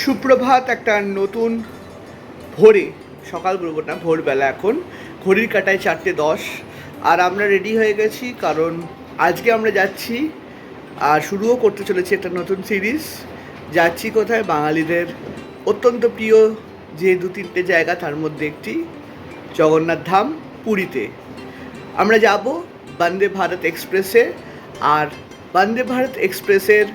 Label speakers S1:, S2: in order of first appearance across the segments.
S1: সুপ্রভাত একটা নতুন ভোরে, সকাল বলব না, ভোরবেলা এখন। ঘড়ির কাটায় চারটে দশ। আর আমরা রেডি হয়ে গেছি, কারণ আজকে আমরা যাচ্ছি, আর শুরুও করতে চলেছি একটা নতুন সিরিজ যাচ্ছি কোথায়? বাঙালিদের অত্যন্ত প্রিয় যে দু তিনটে জায়গা, তার মধ্যে একটি জগন্নাথ ধাম পুরীতে। আমরা যাব বন্দে ভারত এক্সপ্রেসে, আর বন্দে ভারত এক্সপ্রেসের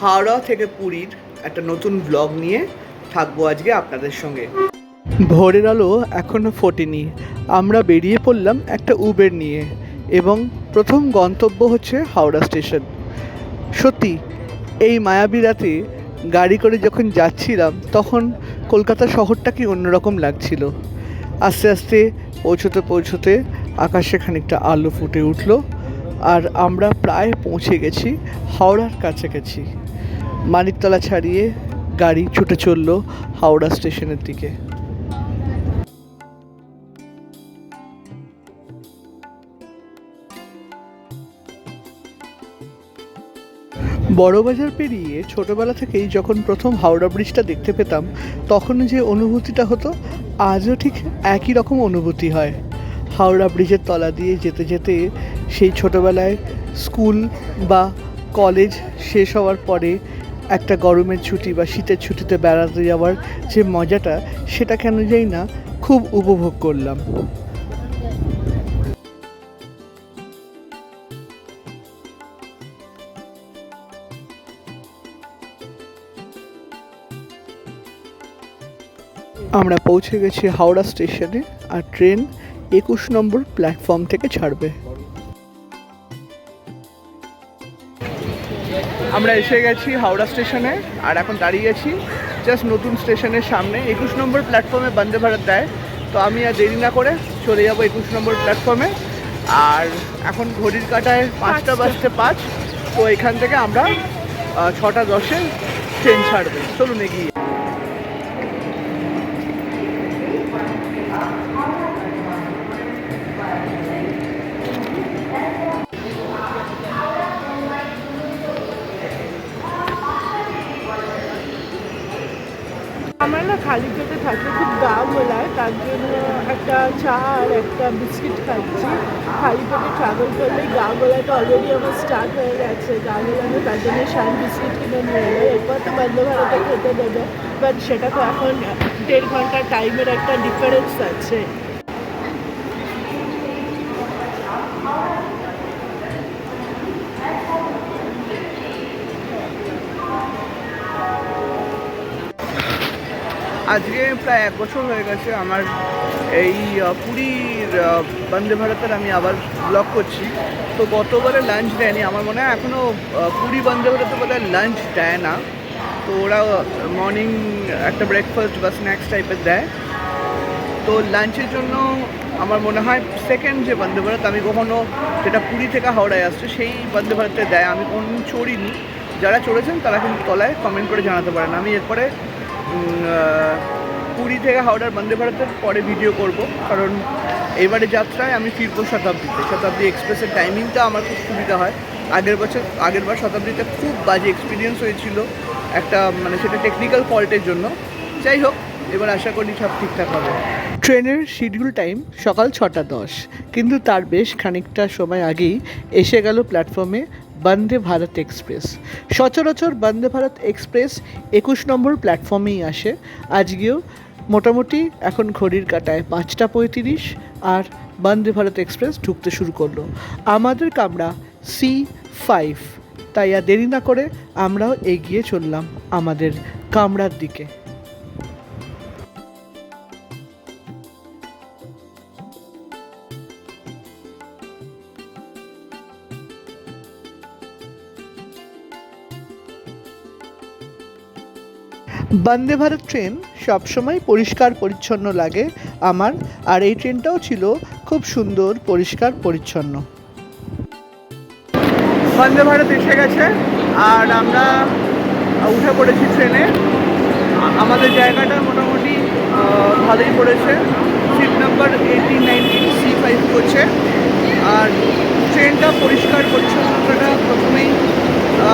S1: হাওড়া থেকে পুরীর একটা নতুন ব্লগ নিয়ে থাকব আজকে আপনাদের সঙ্গে। ভোরের আলো এখনও ফোটেনি। আমরা বেরিয়ে পড়লাম একটা উবের নিয়ে এবং প্রথম গন্তব্য হচ্ছে হাওড়া স্টেশন। সত্যি, এই মায়াবী রাতে গাড়ি করে যখন যাচ্ছিলাম, তখন কলকাতা শহরটা কি অন্যরকম লাগছিল। আস্তে আস্তে, পৌঁছতে পৌঁছতে আকাশে খানিকটা আলো ফুটে উঠল আর আমরা প্রায় পৌঁছে গেছি হাওড়ার কাছাকাছি। মানিকতলা ছাড়িয়ে গাড়ি ছুটে চলল হাওড়া স্টেশনের দিকে। বড়বাজার পেরিয়ে ছোটবেলা থেকেই যখন প্রথম হাওড়া ব্রিজটা দেখতে পেতাম তখন যে অনুভূতিটা হতো, আজও ঠিক একই রকম অনুভূতি হয়। হাওড়া ব্রিজের তলা দিয়ে যেতে যেতে সেই ছোটবেলায় স্কুল বা কলেজ শেষ হওয়ার পরে একটা গরমের ছুটি বা শীতের ছুটিতে বেড়াতে যাওয়ার যে মজাটা, সেটা কেন যাই না, খুব উপভোগ করলাম। আমরা পৌঁছে গেছি হাওড়া স্টেশনে, আর ট্রেন একুশ নম্বর প্ল্যাটফর্ম থেকে ছাড়বে। আমরা এসে গেছি হাওড়া স্টেশনে আর এখন দাঁড়িয়ে আছি জাস্ট নতুন স্টেশনের সামনে। একুশ নম্বর প্ল্যাটফর্মে বন্দে ভারত দেয়। তো আমি আর দেরি না করে চলে যাব একুশ নম্বর প্ল্যাটফর্মে আর এখন ঘড়ির কাটায় পাঁচটা বাজতে পাঁচ তো এখান থেকে আমরা ছটা দশে ট্রেন ছাড়বে। চলুন এগিয়ে।
S2: না খালি পেটে থাকলে খুব গা গোলায় তার জন্য একটা চা আর একটা বিস্কিট খাচ্ছি। খালি পেটে ট্রাভেল করলে গা গোলাটা অলরেডি আমার স্টার্ট হয়ে গেছে। গা গোলানো, তার জন্য শান বিস্কিট কিনে নিয়ে এলো এরপর তো বন্ধ ভারতে খেতে দেবে বাট সেটা তো এখন দেড় ঘণ্টা টাইমের একটা ডিফারেন্স আছে।
S1: প্রায় এক বছর হয়ে গেছে আমার এই পুরীর বন্দে ভারতের আমি আবার ব্লগ করছি। তো গতবারে লাঞ্চ দেয়নি, আমার মনে হয় এখনও পুরী, বন্দে ভারতে বোধহয় লাঞ্চ দেয় না। তো ওরা মর্নিং একটা ব্রেকফাস্ট বা স্ন্যাক্স টাইপের দেয়। তো লাঞ্চের জন্য আমার মনে হয় সেকেন্ড যে বন্দে ভারত, আমি কখনও যেটা পুরী থেকে হাওড়ায় আসছে, সেই বন্দে ভারতে দেয়। আমি কোনো চড়িনি। যারা চড়েছেন তারা কিন্তু তলায় কমেন্ট করে জানাতে পারেন। আমি এরপরে পুরী থেকে হাওড়ার বন্দে ভারতের পরে ভিডিও করব। কারণ এবারে যাত্রায় আমি ফিরবো শতাব্দীতে। শতাব্দী এক্সপ্রেসের টাইমিংটা আমার খুব সুবিধা হয়। আগের বছর আগের বার শতাব্দীতে খুব বাজে এক্সপিরিয়েন্স হয়েছিল একটা মানে সেটা টেকনিক্যাল ফল্টের জন্য। যাই হোক, এবার আশা করি সব ঠিকঠাক হবে। ট্রেনের শিডিউল টাইম সকাল ছটা দশ। কিন্তু তার বেশ খানিকটা সময় আগেই এসে গেল প্ল্যাটফর্মে বন্দে ভারত এক্সপ্রেস। সচরাচর বন্দে ভারত এক্সপ্রেস একুশ নম্বর প্ল্যাটফর্মেই আসে। আজকেও মোটামুটি এখন ঘড়ির কাটায় পাঁচটা পঁয়ত্রিশ আর বন্দে ভারত এক্সপ্রেস ঢুকতে শুরু করল। আমাদের কামরা সি ফাইভ তাই আর দেরি না করে আমরাও এগিয়ে চললাম আমাদের কামরার দিকে। বন্দে ভারত ট্রেন সবসময় পরিষ্কার পরিচ্ছন্ন লাগে আমার, আর এই ট্রেনটাও ছিল খুব সুন্দর, পরিষ্কার, পরিচ্ছন্ন। বন্দে ভারত এসে গেছে, আর আমরা উঠে পড়েছি ট্রেনে। আমাদের জায়গাটা মোটামুটি ভালোই পড়েছে। Seat number eighteen nineteen C five করছে। আর ট্রেনটা পরিষ্কার, পরিচ্ছন্নতাটা প্রথমেই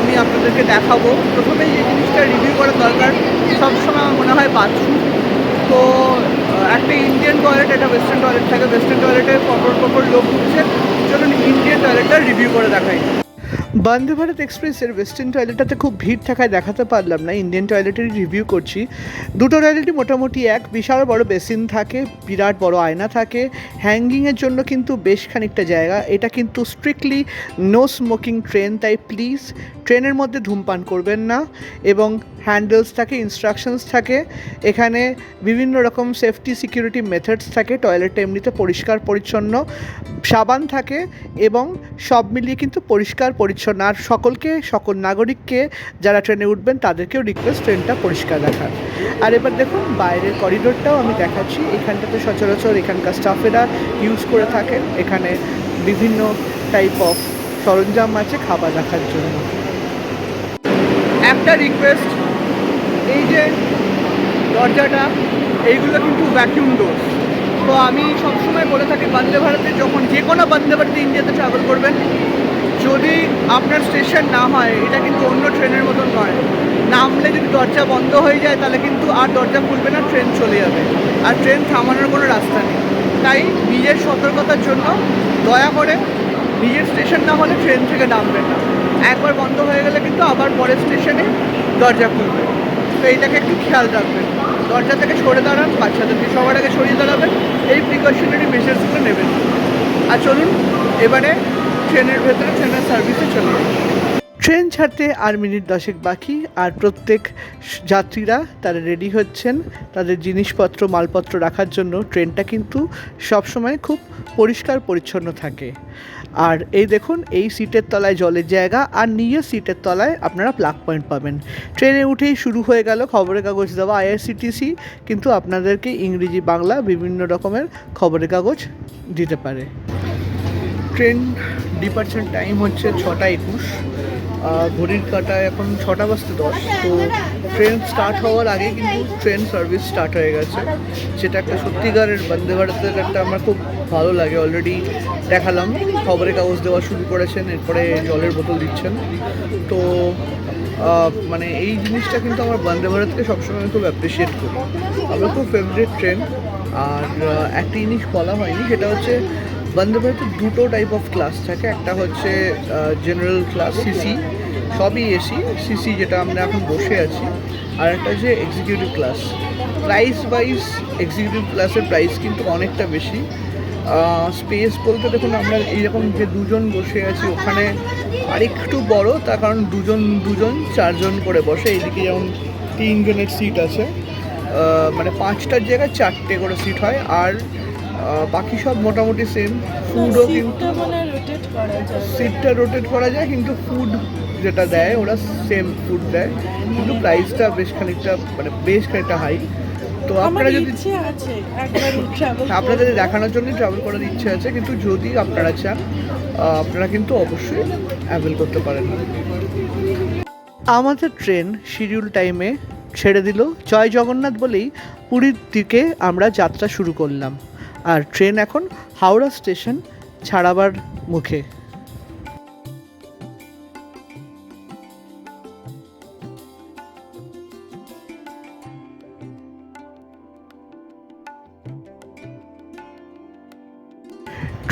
S1: আমি আপনাদেরকে দেখাবো। প্রথমে এই জিনিসটা রিভিউ করা দরকার। সবসময় আমার মনে হয় বাথরুম তো একটা ইন্ডিয়ান টয়লেট একটা ওয়েস্টার্ন টয়লেট থাকে। ওয়েস্টার্ন টয়লেটে কপর প্রপর লোক উঠছে চলুন ইন্ডিয়ান টয়লেটটা রিভিউ করে দেখাই। বন্দে ভারত এক্সপ্রেসের ওয়েস্টার্ন টয়লেটটাতে খুব ভিড় থাকায় দেখাতে পারলাম না। ইন্ডিয়ান টয়লেটেরই রিভিউ করছি। দুটো টয়লেটই মোটামুটি এক, বিশাল বড় বেসিন থাকে, বিরাট বড় আয়না থাকে। হ্যাঙ্গিংয়ের জন্য কিন্তু বেশ খানিকটা জায়গা। এটা কিন্তু স্ট্রিক্টলি নো স্মোকিং ট্রেন তাই প্লিজ ট্রেনের মধ্যে ধূমপান করবেন না। এবং হ্যান্ডেলস থাকে ইনস্ট্রাকশনস থাকে। এখানে বিভিন্ন রকম সেফটি সিকিউরিটি মেথডস থাকে। টয়লেটটা এমনিতে পরিষ্কার, পরিচ্ছন্ন। সাবান থাকে এবং সব মিলিয়ে কিন্তু পরিষ্কার, পরিচ্ছন্ন। আর সকলকে, সকল নাগরিককে যারা ট্রেনে উঠবেন, তাদেরকেও রিকোয়েস্ট ট্রেনটা পরিষ্কার রাখার। আর এবার দেখুন, বাইরের করিডোরটাও আমি দেখাচ্ছি। এখানটাতে সচরাচর এখানকার স্টাফেরা ইউজ করে থাকেন। এখানে বিভিন্ন টাইপ অফ সরঞ্জাম আছে খাবার রাখার জন্য। একটা রিকোয়েস্ট এই যে দরজাটা, এইগুলো কিন্তু ভ্যাকিউম ডোর তো আমি সবসময় বলে থাকি, বন্দে ভারতে যখন যে কোনো বন্দে ভারতে ইন্ডিয়াতে ট্রাভেল করবেন, যদি আপনার স্টেশন না হয়, এটা কিন্তু অন্য ট্রেনের মতন নয়। নামলে যদি দরজা বন্ধ হয়ে যায়, তাহলে কিন্তু আর দরজা খুলবে না, ট্রেন চলে যাবে। আর ট্রেন থামানোর কোনো রাস্তা নেই। তাই নিজের সতর্কতার জন্য দয়া করে নিজের স্টেশন না হলে ট্রেন থেকে নামবেন না। একবার বন্ধ হয়ে গেলে কিন্তু আবার পরের স্টেশনে দরজা খুলবে। তো এইটাকে একটু খেয়াল রাখবেন। দরজা থেকে সরে দাঁড়ান বাচ্চাদেরকে সবার আগে সরিয়ে দাঁড়াবেন, এই প্রিকশনারি মেজার্সগুলো নেবেন। আর চলুন, এবারে ট্রেনের ভেতরে ট্রেনের সার্ভিসে চলে ট্রেন ছাড়তে আর মিনিট দশেক বাকি, আর প্রত্যেক যাত্রীরা তারা রেডি হচ্ছেন তাদের জিনিসপত্র, মালপত্র রাখার জন্য। ট্রেনটা কিন্তু সবসময় খুব পরিষ্কার পরিচ্ছন্ন থাকে। আর এই দেখুন, এই সিটের তলায় জলের জায়গা আর নিজের সিটের তলায় আপনারা প্লাগ পয়েন্ট পাবেন। ট্রেনে উঠেই শুরু হয়ে গেল খবরের কাগজ দেওয়া আইআরসিটিসি কিন্তু আপনাদেরকে ইংরেজি, বাংলা বিভিন্ন রকমের খবরের কাগজ দিতে পারে। ট্রেন ডিপার্চার টাইম হচ্ছে ছটা একুশ ঘড়ির কাটায় এখন ছটা বাজতে দশ। তো ট্রেন স্টার্ট হওয়ার আগে কিন্তু ট্রেন সার্ভিস স্টার্ট হয়ে গেছে। সেটা একটা সত্যিকারের বন্দে ভারতের একটা আমার খুব ভালো লাগে অলরেডি দেখালাম। খবরের কাগজ দেওয়া শুরু করেছেন, এরপরে জলের বোতল দিচ্ছেন। তো মানে এই জিনিসটা কিন্তু আমার বন্দে ভারতকে সবসময় খুব অ্যাপ্রিসিয়েট করি। আমার খুব ফেভারিট ট্রেন আর একটা জিনিস বলা হয়নি, সেটা হচ্ছে বন্দে ভারতে দুটো টাইপ অফ ক্লাস থাকে। একটা হচ্ছে জেনারেল ক্লাস সিসি সবই এসি সিসি যেটা আমরা এখন বসে আছি। আর একটা হচ্ছে executive class price wise executive ক্লাসের প্রাইস কিন্তু অনেকটা বেশি। স্পেস বলতে দেখুন আমরা এইরকম যে দুজন বসে আছি ওখানে আরেকটু বড় তার কারণ দুজন দুজন চারজন করে বসে এইদিকে যেমন তিনজনের সিট আছে। মানে পাঁচটার জায়গায় চারটে করে সিট হয় আর বাকি সব মোটামুটি সেম ফুডও কিন্তু
S2: সিটটা রোটেট করা যায়।
S1: কিন্তু ফুড যেটা দেয় ওরা সেম ফুড দেয়। কিন্তু প্রাইসটা বেশ খানিকটা মানে বেশ খানিকটা হাই তো আপনারা যদি
S2: ইচ্ছে আছে একবার ট্রাভেল
S1: আপনাদের দেখানোর জন্য ট্রাভেল করার ইচ্ছে আছে কিন্তু যদি আপনারা চান আপনারা কিন্তু অবশ্যই অ্যাভেল করতে পারেন। আমাদের ট্রেন শিডিউল টাইমে ছেড়ে দিল। জয় জগন্নাথ বলেই পুরীর দিকে আমরা যাত্রা শুরু করলাম। আর ট্রেন এখন হাওড়া স্টেশন ছাড়াবার মুখে।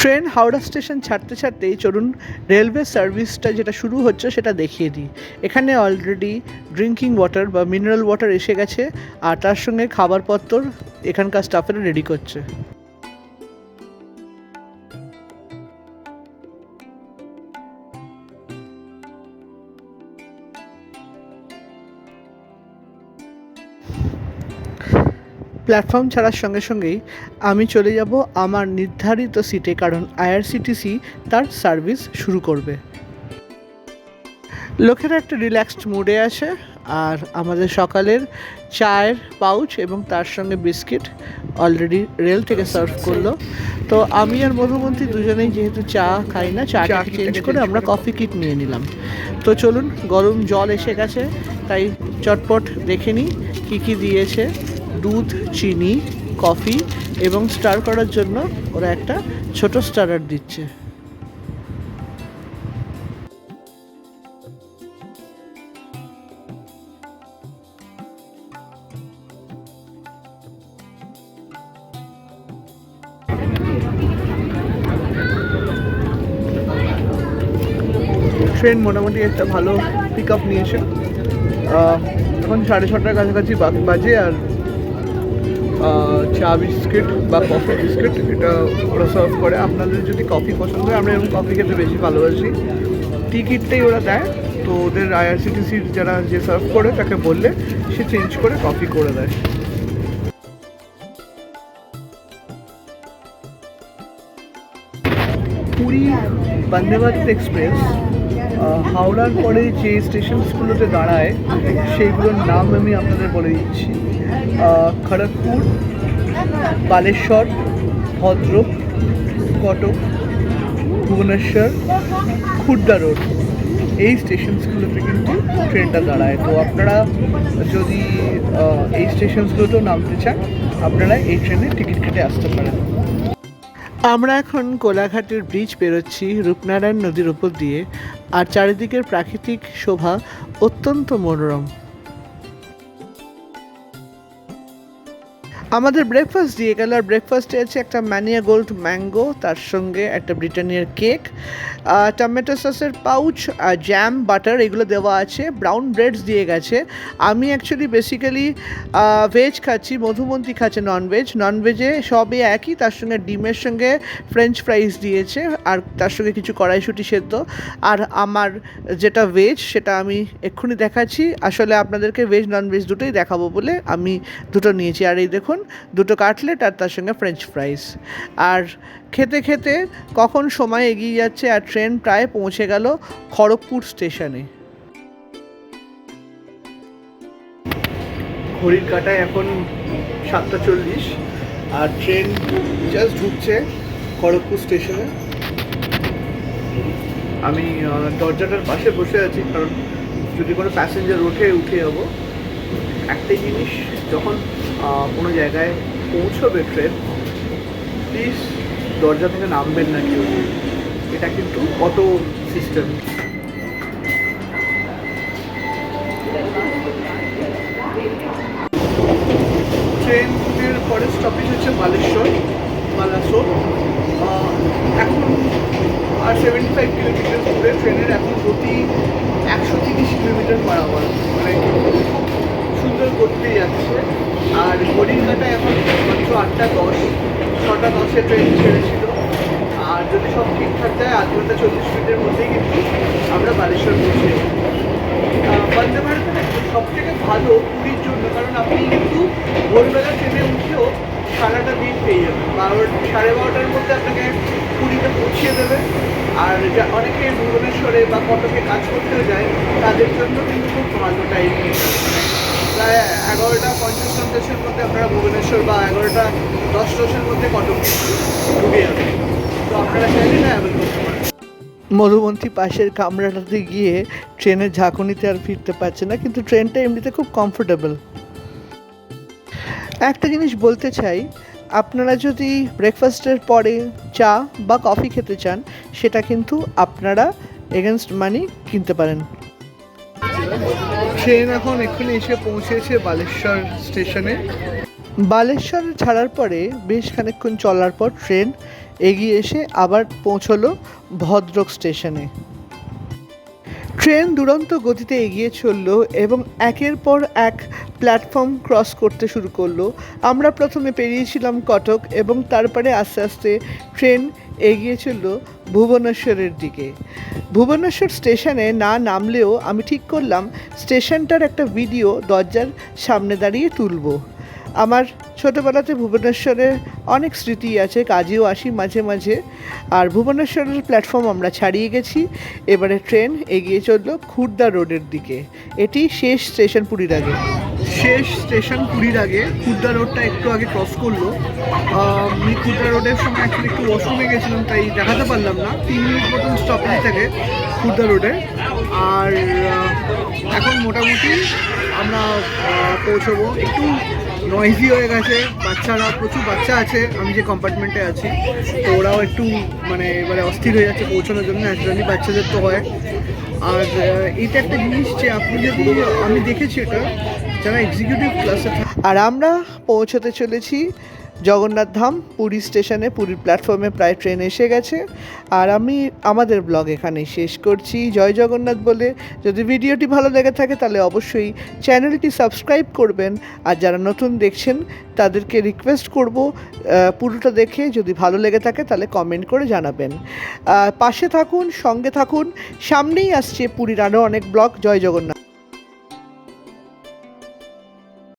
S1: ট্রেন হাওড়া স্টেশন ছাড়তে ছাড়তেই চলুন রেলওয়ে সার্ভিসটা যেটা শুরু হচ্ছে সেটা দেখিয়ে দিই। এখানে অলরেডি ড্রিঙ্কিং ওয়াটার বা মিনারেল ওয়াটার এসে গেছে, আর তার সঙ্গে খাবারপত্র এখানকার স্টাফেরা রেডি করছে। প্ল্যাটফর্ম ছাড়ার সঙ্গে সঙ্গেই আমি চলে যাব আমার নির্ধারিত সিটে কারণ আইআরসিটিসি তার সার্ভিস শুরু করবে। লোকেরা একটা রিল্যাক্সড মুডে আছে আর আমাদের সকালের চায়ের পাউচ এবং তার সঙ্গে বিস্কিট অলরেডি রেল থেকে সার্ভ করল। তো আমি আর মধুমন্ত্রী দুজনেই যেহেতু চা খাই না চা
S3: চা
S1: চেঞ্জ করে আমরা কফি কিট নিয়ে নিলাম। তো চলুন গরম জল এসে গেছে তাই চটপট দেখে নিই কী কী দিয়েছে। দুধ, চিনি, কফি এবং স্টার করার জন্য ওরা একটা ছোট স্টারার দিচ্ছে। ট্রেন মোটামুটি একটা ভালো পিক আপ নিয়েছে এখন সাড়ে ছটার কাছাকাছি বাজে আর চা বিস্কিট বা কফি বিস্কিট, এটা ওরা সার্ভ করে। আপনাদের যদি কফি পছন্দ হয়, আমরা এরকম কফি খেতে বেশি ভালোবাসি। টিকিটটাই ওরা দেয়, তো ওদের আইআরসিটিসির যারা যে সার্ভ করে, তাকে বললে সে চেঞ্জ করে কফি করে দেয়। পুরী বন্দে ভারত এক্সপ্রেস হাওড়ার পরে যে স্টেশনসগুলোতে দাঁড়ায়, সেইগুলোর নাম আমি আপনাদের বলে দিচ্ছি। খড়গপুর, বালেশ্বর, ভদ্রক, কটক, ভুবনেশ্বর খুর্দা রোড। এই স্টেশনসগুলোতে কিন্তু ট্রেনটা দাঁড়ায়। তো আপনারা যদি এই স্টেশনসগুলোতেও নামতে চান, আপনারা এই ট্রেনে টিকিট কেটে আসতে পারেন। আমরা এখন কোলাঘাটের ব্রিজ পেরোচ্ছি। রূপনারায়ণ নদীর উপর দিয়ে। আর চারিদিকের প্রাকৃতিক শোভা অত্যন্ত মনোরম। আমাদের ব্রেকফাস্ট দিয়ে গেল। আর ব্রেকফাস্টে আছে একটা ম্যানিয়া গোল্ড ম্যাঙ্গো তার সঙ্গে একটা ব্রিটানিয়ার কেক টমেটো সসের পাউচ জ্যাম বাটার এগুলো দেওয়া আছে। ব্রাউন ব্রেডস দিয়ে গেছে। আমি অ্যাকচুয়ালি বেসিক্যালি ভেজ খাচ্ছি, মধুমন্তী খাচ্ছে ননভেজ ননভেজে সবই একই, তার সঙ্গে ডিমের সঙ্গে ফ্রেঞ্চ ফ্রাইস দিয়েছে, আর তার সঙ্গে কিছু কড়াইশুটি সেদ্ধ। আর আমার যেটা ভেজ সেটা আমি এক্ষুনি দেখাচ্ছি। আসলে আপনাদেরকে ভেজ ননভেজ দুটোই দেখাবো বলে আমি দুটো নিয়েছি। আর এই দেখুন দুটো কাটলেট আর তার সঙ্গে ফ্রেঞ্চ ফ্রাইস আর খেতে খেতে কখন সময় এগিয়ে যাচ্ছে আর ট্রেন প্রায় পৌঁছে গেল খড়গপুর স্টেশনে। ঘড়ির কাটায় এখন সাতটা চল্লিশ আর ট্রেন জাস্ট ঢুকছে খড়গপুর স্টেশনে। আমি দরজাটার পাশে বসে আছি কারণ যদি কোনো প্যাসেঞ্জার ওঠে উঠে যাব, একটাই জিনিস, যখন কোনো জায়গায় পৌঁছবে ট্রেন প্লিজ দরজা থেকে নামবেন না কেউ। এটা কিন্তু অটো সিস্টেম ট্রেনের পরের স্টপেজ হচ্ছে বালেশ্বর, বালাসোর। এখন আর সেভেন্টি ফাইভ কিলোমিটার ট্রেনের এখন প্রতি একশো তিরিশ কিলোমিটার পার আওয়ার মানে করতে যাচ্ছে। আর ঘড়ির এখন মাত্র আটটা দশ, ছটা দশে ট্রেন ছেড়েছিল। আর যদি সব ঠিকঠাক যায়, আধ ঘণ্টা চল্লিশ মিনিটের মধ্যেই কিন্তু আমরা বালেশ্বর পৌঁছে বন্দে ভারতের সব থেকে ভালো পুরীর জন্য, কারণ আপনি কিন্তু ভোরবেলা ট্রেনে উঠেও সারাটা দিন পেয়ে যাবেন। বারো, সাড়ে বারোটার মধ্যে আপনাকে পুরীতে পৌঁছিয়ে দেবে। আর যা, অনেকে ভুবনেশ্বরে বা কটকে কাজ করতেও যায়, তাদের জন্য কিন্তু খুব ভালো টাইম প্রায় এগারোটা পঞ্চাশ পঞ্চাশের মধ্যে আপনারা ভুবনেশ্বর বা এগারোটা দশ দশের মধ্যে কটক ঢুকে যাবে তো আপনারা চাইলে না অ্যাভেল পাশের কামরাটাতে গিয়ে ট্রেনের ঝাঁকুনিতে আর ফিরতে পারছে না, কিন্তু ট্রেনটা এমনিতে খুব কমফোর্টেবল একটা জিনিস বলতে চাই, আপনারা যদি ব্রেকফাস্টের পরে চা বা কফি খেতে চান, সেটা কিন্তু আপনারা এগেনস্ট মানি কিনতে পারেন। ট্রেন এখন এক্ষুনি এসে পৌঁছেছে বালেশ্বর স্টেশনে। বালেশ্বর ছাড়ার পরে বেশ খানিকক্ষণ চলার পর ট্রেন এগিয়ে এসে আবার পৌঁছলো ভদ্রক স্টেশনে। ট্রেন দুরন্ত গতিতে এগিয়ে চলল এবং একের পর এক প্ল্যাটফর্ম ক্রস করতে শুরু করল। আমরা প্রথমে পেরিয়েছিলাম কটক এবং তারপরে আস্তে আস্তে ট্রেন এগিয়ে চলল ভুবনেশ্বরের দিকে। ভুবনেশ্বর স্টেশনে না নামলেও আমি ঠিক করলাম, স্টেশনটার একটা ভিডিও দরজার সামনে দাঁড়িয়ে তুলবো। আমার ছোটোবেলাতে ভুবনেশ্বরে অনেক স্মৃতি আছে, কাজেও আসি মাঝে মাঝে। আর ভুবনেশ্বরের প্ল্যাটফর্ম আমরা ছাড়িয়ে গেছি। এবারে ট্রেন এগিয়ে চলল খুর্দা রোডের দিকে। এটি শেষ স্টেশন পুরীর আগে। শেষ স্টেশন পুরীর আগে। খুর্দা রোডটা একটু আগে ক্রস করল। আমি খুর্দা রোডের সময় অ্যাকচুয়ালি একটু ওয়াশরুমে গেছিলাম, তাই দেখাতে পারলাম না। তিন মিনিট মতন স্টপেজ থাকে খুর্দা রোডে। আর এখন মোটামুটি আমরা পৌঁছবো। একটু নয়েজি হয়ে গেছে, বাচ্চারা, প্রচুর বাচ্চা আছে, আমি যে কম্পার্টমেন্টে আছি, তো ওরাও একটু মানে এবারে অস্থির হয়ে যাচ্ছে পৌঁছানোর জন্য একজনই বাচ্চাদের তো হয়। আর এটা একটা জিনিস যে আপনি যদি, আমি দেখেছি এটা, যারা এক্সিকিউটিভ ক্লাসে আর আমরা পৌঁছতে চলেছি জগন্নাথ ধাম, পুরী স্টেশনে পুরীর প্ল্যাটফর্মে প্রায় ট্রেন এসে গেছে। আর আমি আমাদের ব্লগ এখানেই শেষ করছি। জয় জগন্নাথ বলে যদি ভিডিওটি ভালো লেগে থাকে তাহলে অবশ্যই চ্যানেলটি সাবস্ক্রাইব করবেন। আর যারা নতুন দেখছেন, তাদেরকে রিকোয়েস্ট করব পুরোটা দেখে যদি ভালো লেগে থাকে তাহলে কমেন্ট করে জানাবেন। পাশে থাকুন, সঙ্গে থাকুন। সামনেই আসছে পুরীর আরও অনেক ব্লগ। জয় জগন্নাথ।